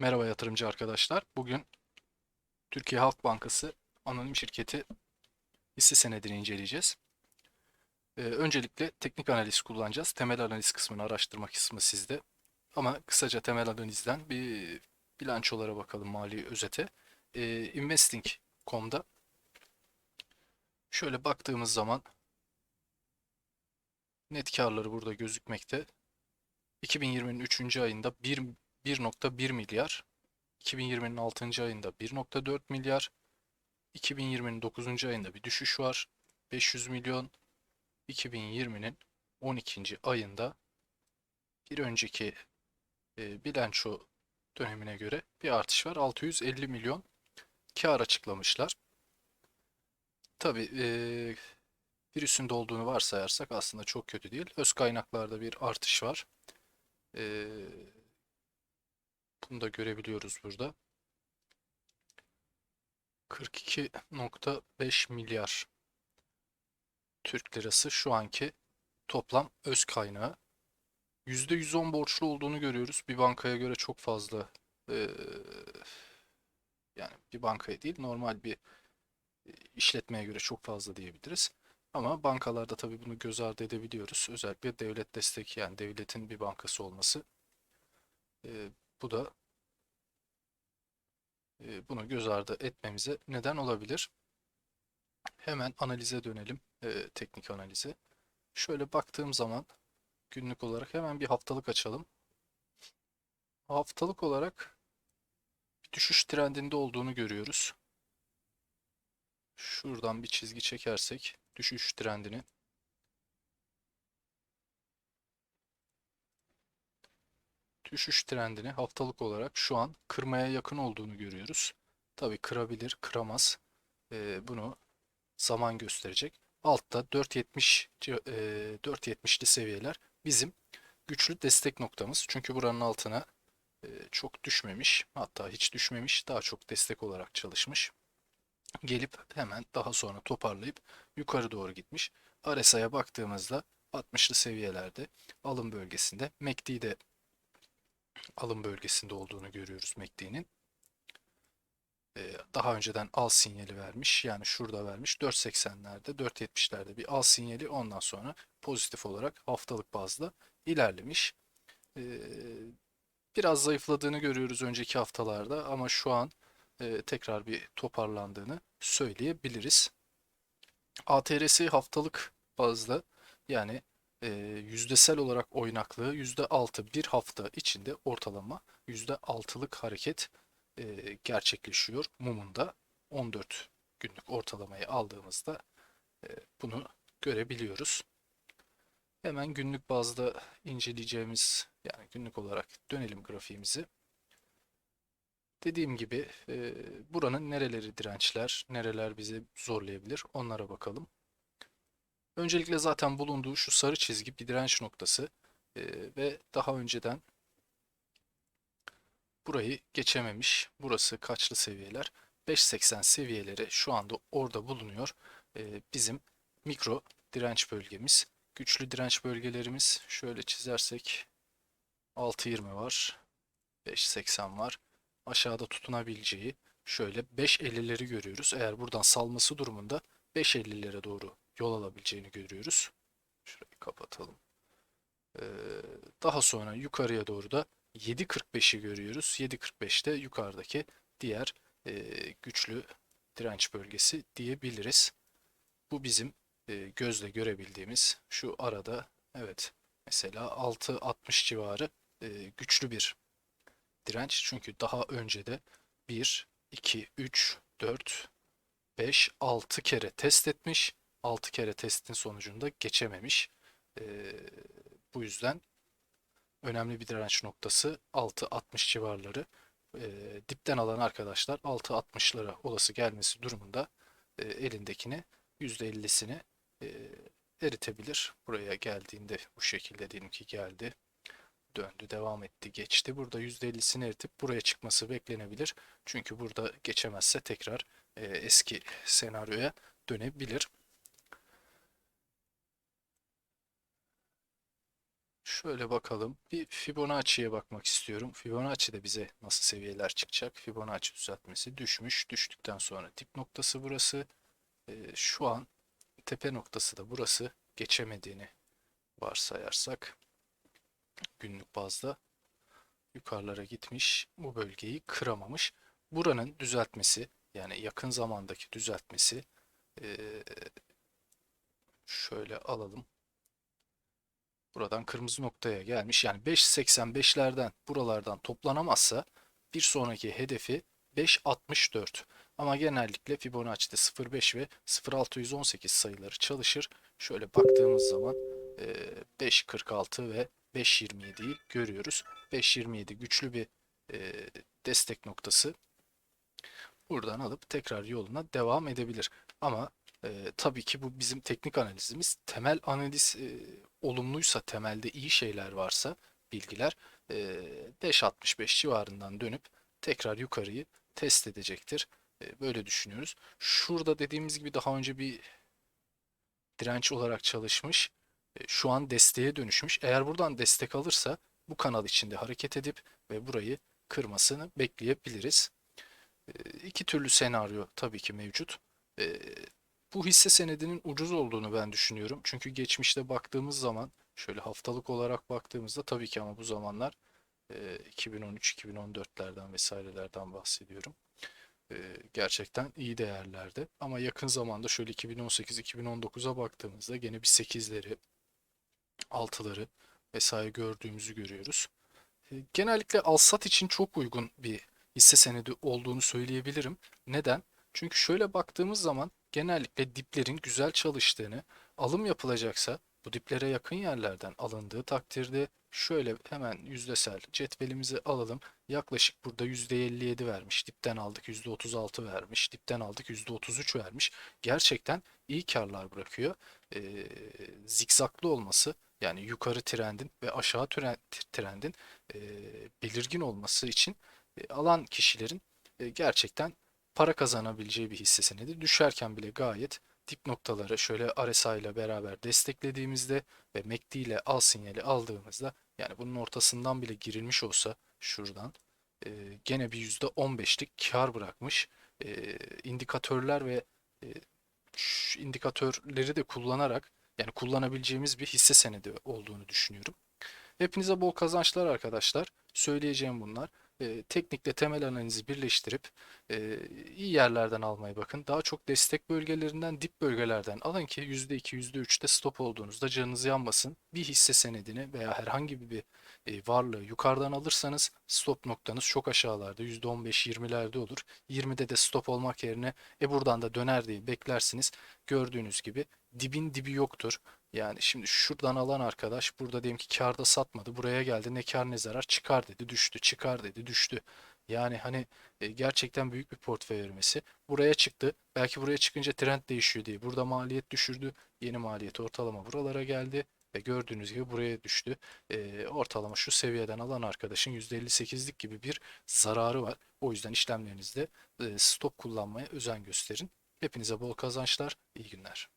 Merhaba yatırımcı arkadaşlar. Bugün Türkiye Halk Bankası Anonim Şirketi hisse senedini inceleyeceğiz. Ee, öncelikle teknik analiz kullanacağız. Temel analiz kısmını araştırma kısmı sizde. Ama kısaca temel analizden bir bilançolara bakalım mali özete. Ee, Investing.com'da şöyle baktığımız zaman net karları burada gözükmekte. 2020'nin 3. ayında 1 1.1 milyar, 2020'nin 6. ayında 1.4 milyar, 2020'nin 9. ayında bir düşüş var. 500 milyon, 2020'nin 12. ayında bir önceki e, bilanço dönemine göre bir artış var. 650 milyon kar açıklamışlar. Tabii e, virüsün olduğunu varsayarsak aslında çok kötü değil. Öz kaynaklarda bir artış var. E, bunu da görebiliyoruz burada. 42.5 milyar Türk lirası şu anki toplam öz kaynağı. %110 borçlu olduğunu görüyoruz. Bir bankaya göre çok fazla eee, yani bir bankaya değil normal bir e, işletmeye göre çok fazla diyebiliriz. Ama bankalarda tabii bunu göz ardı edebiliyoruz. Özellikle devlet destek yani devletin bir bankası olması. Eee, bu da e, bunu göz ardı etmemize neden olabilir. Hemen analize dönelim, e, teknik analize. Şöyle baktığım zaman günlük olarak hemen bir haftalık açalım. Haftalık olarak bir düşüş trendinde olduğunu görüyoruz. Şuradan bir çizgi çekersek düşüş trendini düşüş trendini haftalık olarak şu an kırmaya yakın olduğunu görüyoruz. Tabii kırabilir, kıramaz. Ee, bunu zaman gösterecek. Altta 4.70 ci- e, 4.70'li seviyeler bizim güçlü destek noktamız. Çünkü buranın altına e, çok düşmemiş. Hatta hiç düşmemiş. Daha çok destek olarak çalışmış. Gelip hemen daha sonra toparlayıp yukarı doğru gitmiş. RSI'ye baktığımızda 60'lı seviyelerde alım bölgesinde. MACD'de alım bölgesinde olduğunu görüyoruz MACD'nin. Ee, daha önceden al sinyali vermiş. Yani şurada vermiş. 4.80'lerde, 4.70'lerde bir al sinyali ondan sonra pozitif olarak haftalık bazda ilerlemiş. Ee, biraz zayıfladığını görüyoruz önceki haftalarda ama şu an e, tekrar bir toparlandığını söyleyebiliriz. ATR'si haftalık bazda yani e, yüzdesel olarak oynaklığı %6 bir hafta içinde ortalama %6'lık hareket e, gerçekleşiyor mumunda 14 günlük ortalamayı aldığımızda e, bunu görebiliyoruz. Hemen günlük bazda inceleyeceğimiz yani günlük olarak dönelim grafiğimizi. Dediğim gibi e, buranın nereleri dirençler, nereler bizi zorlayabilir onlara bakalım. Öncelikle zaten bulunduğu şu sarı çizgi bir direnç noktası e, ve daha önceden burayı geçememiş. Burası kaçlı seviyeler? 5.80 seviyeleri şu anda orada bulunuyor. E, bizim mikro direnç bölgemiz. Güçlü direnç bölgelerimiz şöyle çizersek 6.20 var. 5.80 var. Aşağıda tutunabileceği şöyle 5.50'leri görüyoruz. Eğer buradan salması durumunda 5.50'lere doğru yol alabileceğini görüyoruz. Şurayı kapatalım. Ee, daha sonra yukarıya doğru da 7.45'i görüyoruz. 7.45'te yukarıdaki diğer e, güçlü direnç bölgesi diyebiliriz. Bu bizim e, gözle görebildiğimiz şu arada evet mesela 6.60 civarı e, güçlü bir direnç. Çünkü daha önce de 1, 2, 3, 4, 5, 6 kere test etmiş. 6 kere testin sonucunda geçememiş. Ee, bu yüzden önemli bir direnç noktası 6.60 civarları. Ee, dipten alan arkadaşlar 6.60'lara olası gelmesi durumunda e, elindekini %50'sini e, eritebilir. Buraya geldiğinde bu şekilde diyelim ki geldi. Döndü, devam etti, geçti. Burada %50'sini eritip buraya çıkması beklenebilir. Çünkü burada geçemezse tekrar e, eski senaryoya dönebilir. Şöyle bakalım. Bir Fibonacci'ye bakmak istiyorum. Fibonacci'de bize nasıl seviyeler çıkacak? Fibonacci düzeltmesi düşmüş. Düştükten sonra dip noktası burası. Ee, şu an tepe noktası da burası. Geçemediğini varsayarsak günlük bazda yukarılara gitmiş. Bu bölgeyi kıramamış. Buranın düzeltmesi yani yakın zamandaki düzeltmesi ee, şöyle alalım. Buradan kırmızı noktaya gelmiş. Yani 5.85'lerden buralardan toplanamazsa bir sonraki hedefi 5.64. Ama genellikle Fibonacci'de 0.5 ve 0.618 sayıları çalışır. Şöyle baktığımız zaman e, 5.46 ve 5.27'yi görüyoruz. 5.27 güçlü bir e, destek noktası. Buradan alıp tekrar yoluna devam edebilir. Ama e, tabii ki bu bizim teknik analizimiz. Temel analiz e, olumluysa, temelde iyi şeyler varsa bilgiler e, 5.65 civarından dönüp tekrar yukarıyı test edecektir. Böyle düşünüyoruz. Şurada dediğimiz gibi daha önce bir direnç olarak çalışmış. Şu an desteğe dönüşmüş. Eğer buradan destek alırsa bu kanal içinde hareket edip ve burayı kırmasını bekleyebiliriz. İki türlü senaryo tabii ki mevcut. E, bu hisse senedinin ucuz olduğunu ben düşünüyorum. Çünkü geçmişte baktığımız zaman şöyle haftalık olarak baktığımızda tabii ki ama bu zamanlar 2013-2014'lerden vesairelerden bahsediyorum. E, Gerçekten iyi değerlerde. Ama yakın zamanda şöyle 2018-2019'a baktığımızda gene bir 8'leri, 6'ları vesaire gördüğümüzü görüyoruz. E, Genellikle al-sat için çok uygun bir hisse senedi olduğunu söyleyebilirim. Neden? Çünkü şöyle baktığımız zaman genellikle diplerin güzel çalıştığını, alım yapılacaksa bu diplere yakın yerlerden alındığı takdirde şöyle hemen yüzdesel cetvelimizi alalım. Yaklaşık burada %57 vermiş. Dipten aldık %36 vermiş. Dipten aldık %33 vermiş. Gerçekten iyi karlar bırakıyor. Ee, zikzaklı olması yani yukarı trendin ve aşağı tren- trendin e, belirgin olması için e, alan kişilerin e, gerçekten para kazanabileceği bir hisse senedi. Düşerken bile gayet dip noktaları şöyle RSI ile beraber desteklediğimizde ve MACD ile al sinyali aldığımızda yani bunun ortasından bile girilmiş olsa şuradan e, gene bir %15'lik kar bırakmış. E, indikatörler ve e, indikatörleri de kullanarak yani kullanabileceğimiz bir hisse senedi olduğunu düşünüyorum. Hepinize bol kazançlar arkadaşlar. Söyleyeceğim bunlar. E, teknikle temel analizi birleştirip e, iyi yerlerden almaya bakın. Daha çok destek bölgelerinden, dip bölgelerden alın ki %2, %3'te stop olduğunuzda canınız yanmasın. Bir hisse senedini veya herhangi bir e, varlığı yukarıdan alırsanız stop noktanız çok aşağılarda %15-20'lerde olur. 20'de de stop olmak yerine e buradan da döner diye beklersiniz. Gördüğünüz gibi dibin dibi yoktur. Yani şimdi şuradan alan arkadaş burada diyelim ki karda satmadı. Buraya geldi ne kar ne zarar çıkar dedi düştü çıkar dedi düştü. Yani hani e, gerçekten büyük bir portföy vermesi. Buraya çıktı. Belki buraya çıkınca trend değişiyor diye. Burada maliyet düşürdü. Yeni maliyet ortalama buralara geldi. Ve gördüğünüz gibi buraya düştü. E, ortalama şu seviyeden alan arkadaşın %58'lik gibi bir zararı var. O yüzden işlemlerinizde e, stop kullanmaya özen gösterin. Hepinize bol kazançlar, iyi günler.